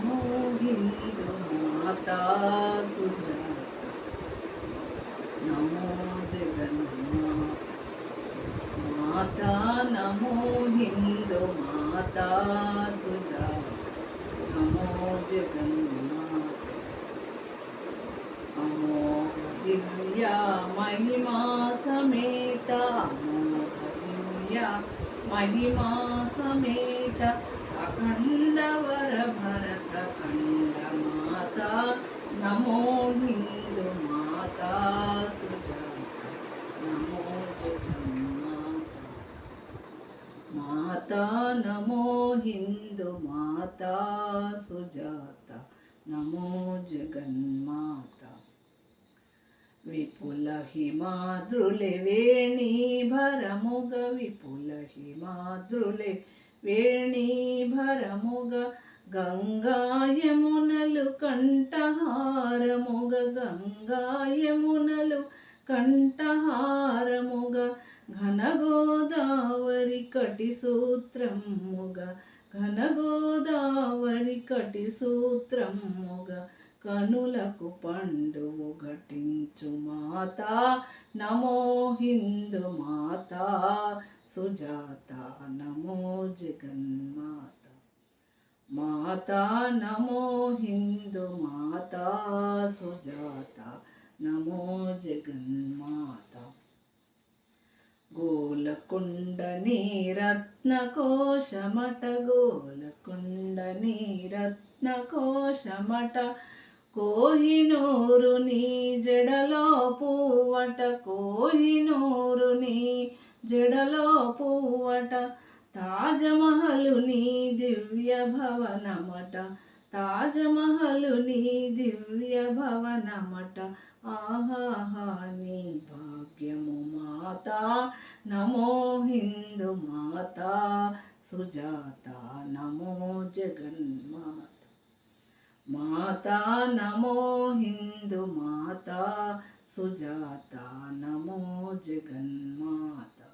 నమో హిందూ మాతా సుజాత నమో జగన్మాత మాతా నమో హిందూ మాతా సుజాత నమో జగన్మాత అమోఘ దివ్య మహిమా సమేత అమోఘ దివ్య నమో హిందూ మాతా సుజాత నమో జగన్మాత మాతా నమో హిందూ మాతా సుజాత నమో జగన్మాత విపుల హిమాద్రులే వేణి భరముగ విపుల హిమాద్రులే వేణి భరముగ గంగాయమునలు కంఠహారముగ గంగాయమునలు కంఠహారముగ ఘన గోదావరి కటి సూత్రముగ ఘన గోదావరి కటి సూత్రముగ కనులకు పండువు ఘటించు మాత నమో హిందు మాత సుజాత నమో జగన్మా మాతా నమో హిందూ మాతా సుజాత నమో జగన్మాత. గోలకుండని రత్నకోశమట గోలకుండని రత్నకోశమట నీరత్న కోహినూరు నీ జడలో పూవట కోహినూరు నీ జడలో పూవట తాజమహలు నీ దివ్య భవనమట తాజమహలు నీ దివ్య భవనమట. ఆహాహా నీ భాగ్యము మాత నమో హిందూ మాత సుజాత నమో జగన్మాత. మాతా నమో హిందూ మాత సుజాత నమో జగన్మాత.